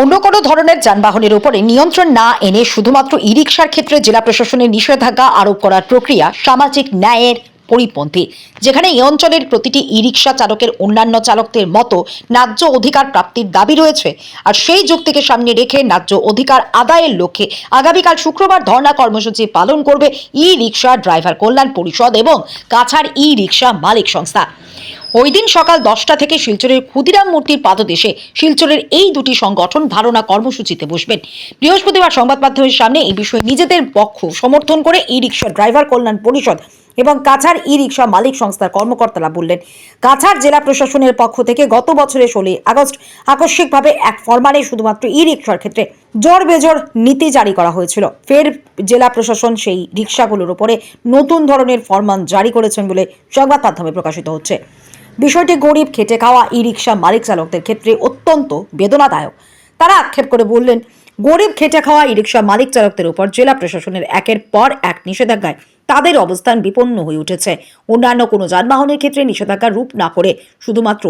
অন্য কোনো ধরনের যানবাহনের উপরে নিয়ন্ত্রণ না এনে শুধুমাত্র ই রিক্সার ক্ষেত্রে জেলা প্রশাসনের নিষেধাজ্ঞা আরোপ করার প্রক্রিয়া সামাজিক ন্যায়ের পরিপন্থী। যেখানে এই অঞ্চলের প্রতিটি ই রিক্সা চালকের অন্যান্য চালকদের মতো ন্যায্য অধিকার প্রাপ্তির দাবি রয়েছে আর সেই যুক্তিকে সামনে রেখে ন্যায্য অধিকার আদায়ের লক্ষ্যে আগামীকাল শুক্রবার ধর্ণা কর্মসূচি পালন করবে ই রিক্সা ড্রাইভার কল্যাণ পরিষদ এবং কাছাড় ই রিক্সা মালিক সংস্থা। ওই দিন সকাল দশটা থেকে শিলচরের ক্ষুদিরাম মূর্তির পাদদেশে শিলচরের এই দুটি সংগঠন ধারণা কর্মসূচিতে বসবেন। বৃহস্পতিবার সংবাদ মাধ্যমের সামনে এই বিষয়ে নিজেদের পক্ষ সমর্থন করে ই রিক্সা ড্রাইভার কল্যাণ পরিষদ এবং কাছাড় ই রিক্সা মালিক সংস্থার কর্মকর্তারা বললেন, কাছাড় জেলা প্রশাসনের পক্ষ থেকে গত বছরের ষোলোই আগস্ট আকস্মিকভাবে এক ফরমানে শুধুমাত্র ই রিক্সার ক্ষেত্রে জোর বেজোর নীতি জারি করা হয়েছিল। ফের জেলা প্রশাসন সেই রিক্সাগুলোর উপরে নতুন ধরনের ফরমান জারি করেছেন বলে সংবাদ মাধ্যমে প্রকাশিত হচ্ছে। বিষয়টি গরিব খেটে খাওয়া ই রিক্সা মালিক চালকদের ক্ষেত্রে অত্যন্ত বেদনাদায়ক। তারা আক্ষেপ করে বললেন, গরিব খেটে খাওয়া ই রিক্সা মালিক চালকদের উপর জেলা প্রশাসনের একের পর এক নিষেধাজ্ঞায় তাদের অবস্থান বিপন্ন হয়ে উঠেছে। অন্যান্য কোনো যানবাহনের ক্ষেত্রে নিষেধাজ্ঞা রূপ না করে শুধুমাত্র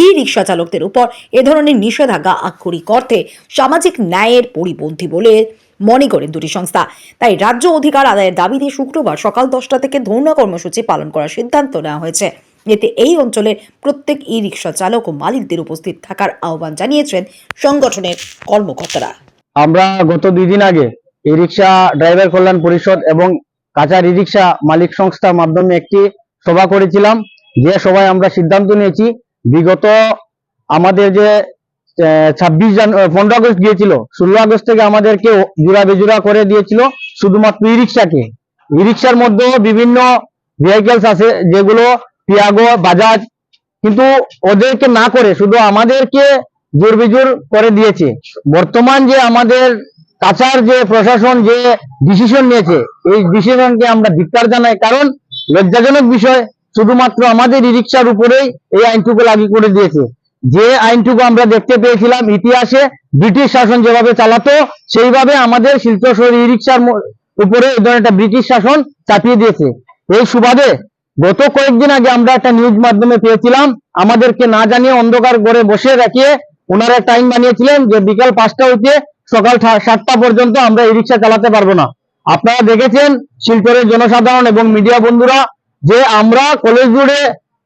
ই রিক্সা চালকদের উপর এ ধরনের নিষেধাজ্ঞা আক্ষরিক অর্থে সামাজিক ন্যায়ের পরিপন্থী বলে মনে করেন দুটি সংস্থা। তাই রাজ্য অধিকার আদায়ের দাবিতে শুক্রবার সকাল দশটা থেকে ধর্ণা কর্মসূচি পালন করার সিদ্ধান্ত নেওয়া হয়েছে। এতে এই অঞ্চলের প্রত্যেক ই রিক্সা চালক ও মালিকদের উপস্থিত থাকার আহ্বান জানিয়েছেন সংগঠনের কর্মকর্তারা। আমরা গত দুই দিন আগে ই রিক্সা ড্রাইভার কল্যাণ পরিষদ এবং কাছার ই রিক্সা মালিক সংস্থার মাধ্যমে একটি সভা করেছিলাম। যে সভায় আমরা সিদ্ধান্ত নিয়েছি, বিগত আমাদের যে ছাব্বিশ জান পনেরো আগস্ট গিয়েছিল, ষোলো আগস্ট থেকে আমাদেরকে জুড়া বেজোড়া করে দিয়েছিল শুধুমাত্র ই রিক্সাকে ই রিক্সার মধ্যেও বিভিন্ন ভেহিকেলস আছে, যেগুলো পিয়াগো বাজাজ কিন্তু ওদেরকে না করে, শুধু আমাদেরকে জোর বেজোর করে দিয়েছে। বর্তমান যে আমাদের কাছার যে প্রশাসন যে ডিসিশন নিয়েছে, এই ডিসিশনকে আমরা ধিক্কার জানাই, কারণ লজ্জাজনক বিষয়, শুধুমাত্র আমাদের ই রিক্সার উপরেই এই আইনটুকু লাগু করে দিয়েছে। যে আইনটুকু আমরা দেখতে পেয়েছিলাম, ইতিহাসে ব্রিটিশ শাসন যেভাবে চালাতো, সেইভাবে আমাদের শিল্প রিক্সার উপরে এই ধরনের ব্রিটিশ শাসন চাপিয়ে দিয়েছে। এই সুবাদে গত কয়েকদিন আগে আমরা একটা নিউজ মাধ্যমে পেয়েছিলাম। আমাদেরকে না জানিয়ে অন্ধকার করে বসে রাখিয়ে ওনারা টাইম বানিয়েছিলেন যে বিকাল পাঁচটা হইতে সকাল সাতটা পর্যন্ত আমরা এই রিক্সা চালাতে পারব না। আপনারা দেখেছেন শিলচরের জনসাধারণ এবং মিডিয়া বন্ধুরা যে আমরা কলেজ রোডে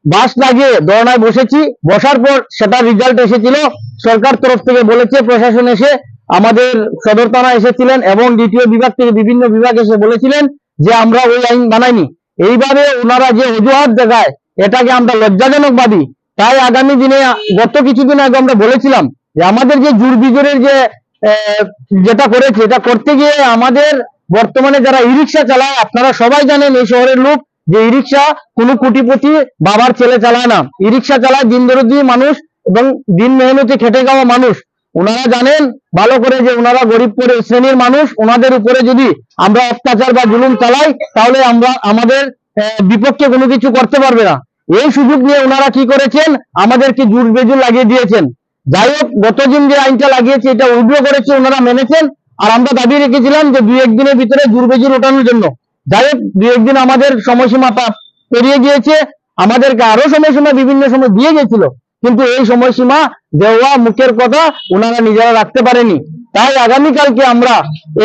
বাস লাগিয়ে ধর্নায় বসেছি। বসার পর সেটা রেজাল্ট এসেছিল। সরকার তরফ থেকে বলেছে, প্রশাসন এসে আমাদের সদর থানা এসেছিলেন এবং দ্বিতীয় বিভাগ থেকে বিভিন্ন বিভাগ এসে বলেছিলেন যে আমরা ওই আইন বানাইনি। এইভাবে ওনারা যে অজুহাত দেখায়, এটাকে আমরা লজ্জাজনক ভাবি। তাই আগামী দিনে গত কিছুদিন আগে আমরা বলেছিলাম যে আমাদের যে জুর বিজোরের যে যেটা করেছে, এটা করতে গিয়ে আমাদের বর্তমানে যারা ই রিক্সা চালায়, আপনারা সবাই জানেন এই শহরের লোক যে ই রিক্সা কোনো কোটিপতি বাবার ছেলে চালায় না। ই রিক্সা চালায় দিন দরদি মানুষ এবং দিন মেহনতি খেটে খাওয়া মানুষ। ওনারা জানেন, ভালো করে যে ওনারা গরিব শ্রেণির মানুষ, ওনাদের উপরে যদি আমরা অত্যাচার বা জুলুম চালাই, তাহলে আমরা আমাদের বিপক্ষে কোনো কিছু করতে পারবে না। এই সুযোগ নিয়ে ওনারা কি করেছেন? আমাদেরকে জুট বেজুর লাগিয়ে দিয়েছেন। যাই হোক গতদিন যে আইনটা লাগিয়েছে, এটা উইড্রো করেছে ওনারা মেনেছেন। আর আমরা দাবি রেখেছিলাম যে দুই একদিনের ভিতরে জুরবেজুর ওঠানোর জন্য। যাই হোক, দুই একদিন আমাদের সময়সীমা পেরিয়ে গিয়েছে। আমাদেরকে আরও সময়সীমা বিভিন্ন সময় দিয়ে গেছিল কিন্তু এই সময়সীমা দেওয়া মুখের কথা ওনারা নিজেরা রাখতে পারেনি। তাই আগামীকালকে আমরা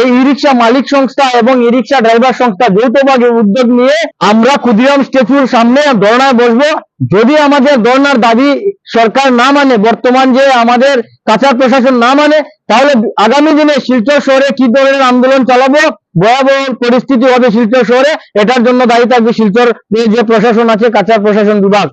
এই ই রিক্সা মালিক সংস্থা এবং ই রিক্সা ড্রাইভার সংস্থা যৌথভাবে উদ্যোগ নিয়ে আমরা ক্ষুদিরাম স্ট্যাচুর সামনে ধর্নায় বসবো। যদি আমাদের ধর্নার দাবি সরকার না মানে বর্তমান যে আমাদের কাছার প্রশাসন না মানে তাহলে আগামী দিনে শিলচর শহরে কি ধরনের আন্দোলন চালাবো? ভয়াবহ পরিস্থিতি হবে শিলচর শহরে। এটার জন্য দায়ী থাকবে শিলচর যে প্রশাসন আছে কাছার প্রশাসন বিভাগ।